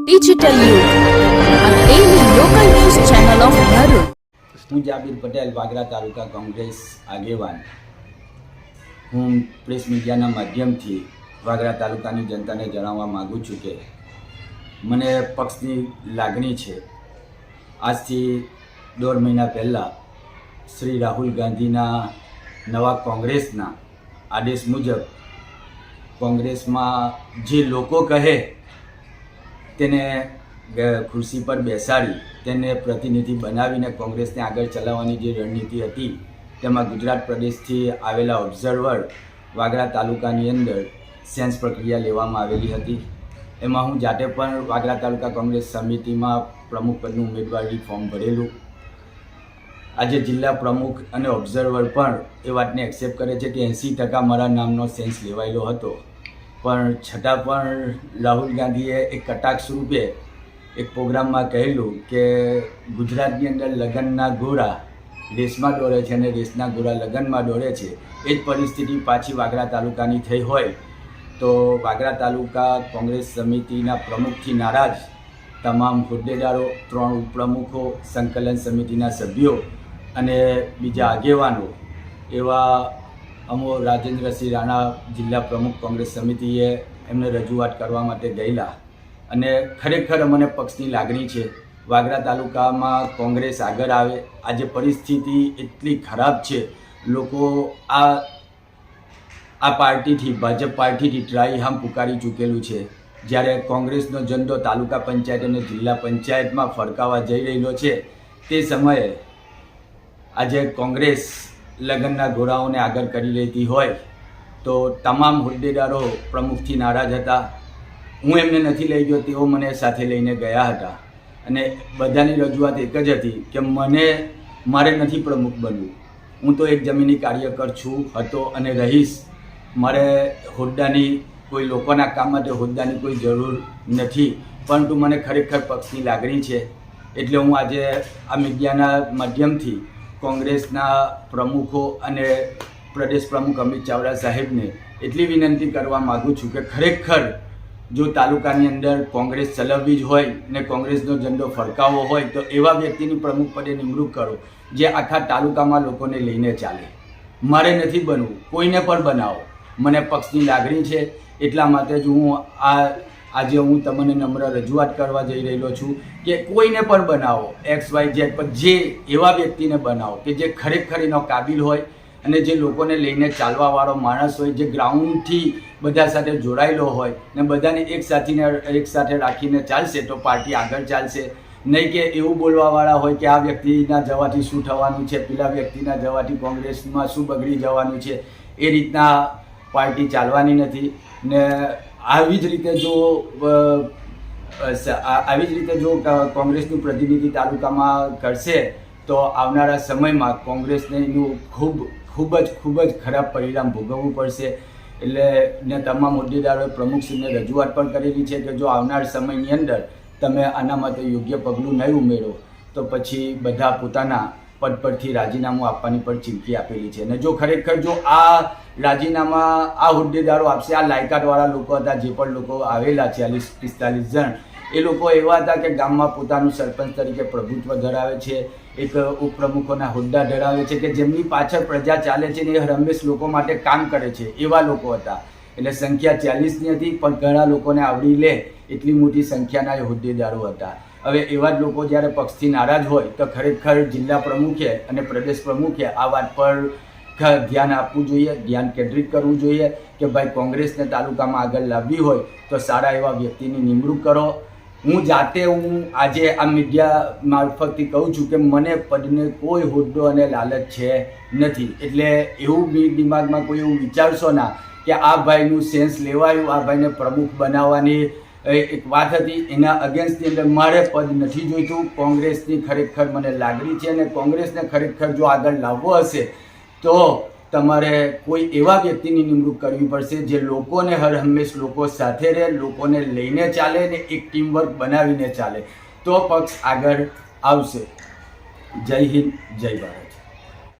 Digital. હું Jaber Patel, Vagra તાલુકા કોંગ્રેસ આગેવાન હું પ્રેસ મીડિયાના માધ્યમથી વાગરા તાલુકાની જનતાને જણાવવા માગું છું કે મને પક્ષની લાગણી છે આજથી દોઢ મહિના પહેલાં શ્રી રાહુલ ગાંધીના નવા કોંગ્રેસના આદેશ મુજબ કોંગ્રેસમાં જે લોકો કહે તેને ખુરશી પર બેસાડી તેને પ્રતિનિધિ બનાવીને કોંગ્રેસને આગળ ચલાવવાની જે રણનીતિ હતી, તેમાં ગુજરાત પ્રદેશથી આવેલા ઓબ્ઝર્વર વાગરા તાલુકાની અંદર સેન્સ પ્રક્રિયા લેવામાં આવેલી હતી. એમાં હું જાતે પણ વાગરા તાલુકા કોંગ્રેસ સમિતિમાં પ્રમુખ પદનું ઉમેદવારી ફોર્મ ભરેલું. આજે જિલ્લા પ્રમુખ અને ઓબ્ઝર્વર પણ એ વાતને એક્સેપ્ટ કરે છે કે એંસી ટકા મારા નામનો સેન્સ લેવાયેલો હતો. પણ છતાં પણ રાહુલ ગાંધીએ એક કટાક્ષ રૂપે એક પ્રોગ્રામમાં કહેલું કે ગુજરાતની અંદર લગ્નના ઘોરા રેસમાં દોડે છે અને રેસના ગોરા લગ્નમાં દોડે છે. એ જ પરિસ્થિતિ પાછી વાગરા તાલુકાની થઈ હોય તો વાગરા તાલુકા કોંગ્રેસ સમિતિના પ્રમુખથી નારાજ તમામ હોદ્દેદારો, ત્રણ ઉપપ્રમુખો, સંકલન સમિતિના સભ્યો અને બીજા આગેવાનો એવા અમો રાજેન્દ્રસિંહ રાણા જિલ્લા પ્રમુખ કોંગ્રેસ સમિતિએ એમને રજૂઆત કરવા માટે ગયેલા. અને ખરેખર અમને પક્ષની લાગણી છે. વાગરા તાલુકામાં કોંગ્રેસ આગળ આવે. આજે પરિસ્થિતિ એટલી ખરાબ છે. લોકો આ આ પાર્ટીથી, ભાજપ પાર્ટીથી ટ્રાય હામ પુકારી ચૂકેલું છે. જ્યારે કોંગ્રેસનો ઝંડો તાલુકા પંચાયત અને જિલ્લા પંચાયતમાં ફરકાવા જઈ રહેલો છે, તે સમયે આજે કોંગ્રેસ લગ્નના ઘોડાઓને આગળ કરી લેતી હોય તો તમામ હોદ્દેદારો પ્રમુખથી નારાજ હતા. હું એમને નથી લઈ ગયો, તેઓ મને સાથે લઈને ગયા હતા. અને બધાની રજૂઆત એક જ હતી કે મને, મારે નથી પ્રમુખ બનવું. હું તો એક જમીની કાર્યકર છું, હતો અને રહીશ. મારે હોદ્દાની કોઈ લોકોના કામ માટે હોદ્દાની કોઈ જરૂર નથી, પરંતુ મને ખરેખર પક્ષની લાગણી છે. એટલે હું આજે આ મીડિયાના માધ્યમથી કોંગ્રેસના પ્રમુખો અને પ્રદેશ પ્રમુખ અમિત ચાવડા સાહેબને એટલી વિનંતી કરવા માગું છું કે ખરેખર જો તાલુકાની અંદર કોંગ્રેસ ચલાવવી જ હોય ને કોંગ્રેસનો ઝંડો ફરકાવવો હોય તો એવા વ્યક્તિની પ્રમુખ પદે નિમણૂક કરો જે આખા તાલુકામાં લોકોને લઈને ચાલે. મારે નથી બનવું. કોઈને પણ બનાવો. મને પક્ષની લાગણી છે. એટલા માટે જ હું આ આજે હું તમને નમ્ર રજૂઆત કરવા જઈ રહેલો છું કે કોઈને પણ બનાવો એક્સ વાય ઝેડ પર જે એવા વ્યક્તિને બનાવો કે જે ખરેખર એનો કાબિલ હોય અને જે લોકોને લઈને ચાલવાવાળો માણસ હોય, જે ગ્રાઉન્ડથી બધા સાથે જોડાયેલો હોય ને બધાને એક સાથીને, એક સાથે રાખીને ચાલશે તો પાર્ટી આગળ ચાલશે. નહીં કે એવું બોલવાવાળા હોય કે આ વ્યક્તિના જવાથી શું થવાનું છે, પેલા વ્યક્તિના જવાથી કોંગ્રેસમાં શું બગડી જવાનું છે, એ રીતના પાર્ટી ચાલવાની નથી ને આવી જ રીતે જો આવી જ રીતે જો કોંગ્રેસનું પ્રતિનિધિ તાલુકામાં કરશે તો આવનારા સમયમાં કોંગ્રેસને એનું ખૂબ ખૂબ જ ખૂબ જ ખરાબ પરિણામ ભોગવવું પડશે. એટલે ને તમામ હોદ્દેદારોએ પ્રમુખશ્રીને રજૂઆત પણ કરેલી છે કે જો આવનાર સમયની અંદર તમે આના માટે યોગ્ય પગલું નહીં ઉમેરો, તો પછી બધા પોતાના પદ પરથી રાજીનામું આપવાની પણ ચીમકી આપેલી છે. અને જો ખરેખર જો આ રાજીનામા, આ હોદ્દેદારો આપશે, આ લાયકાતવાળા લોકો હતા, જે પણ લોકો આવેલા ચાલીસ, પિસ્તાલીસ જણ, એ લોકો એવા હતા કે ગામમાં પોતાનું સરપંચ તરીકે પ્રભુત્વ ધરાવે છે, એક ઉપપ્રમુખોના હોદ્દા ધરાવે છે, કે જેમની પાછળ પ્રજા ચાલે છે ને એ હંમેશ લોકો માટે કામ કરે છે, એવા લોકો હતા. એટલે સંખ્યા ચાલીસની હતી, પણ ઘણા લોકોને આવડી લે, એટલી મોટી સંખ્યાના એ હોદ્દેદારો હતા. હવે એવા જ લોકો જ્યારે પક્ષથી નારાજ હોય તો ખરેખર જિલ્લા પ્રમુખે અને પ્રદેશ પ્રમુખે આ વાત પર ધ્યાન આપવું જોઈએ, ધ્યાન કેન્દ્રિત કરવું જોઈએ કે ભાઈ કોંગ્રેસને તાલુકામાં આગળ લાવવી હોય તો સારા એવા વ્યક્તિની નિમણૂક કરો. હું જાતે હું આજે આ મીડિયા મારફતથી કહું છું કે મને પદને કોઈ હોદ્દો અને લાલચ છે નથી. એટલે એવું બી દિમાગમાં કોઈ એવું વિચારશો ના કે આ ભાઈનું સેન્સ લેવાયું, આ ભાઈને પ્રમુખ બનાવવાની એક વાત હતી, એના અગેન્સ્ટની અંદર મારે પદ નથી જોઈતું. કોંગ્રેસની ખરેખર મને લાગણી છે અને કોંગ્રેસને ખરેખર જો આગળ લાવવો હશે, તો તમારે કોઈ એવા વ્યક્તિની નિમણૂક કરવી પડશે જે લોકોને હર હંમેશ લોકો સાથે રહે, લોકોને લઈને ચાલે ને એક ટીમવર્ક બનાવીને ચાલે. તો પક્ષ આગળ આવશે. જય હિન્દ, જય ભારત.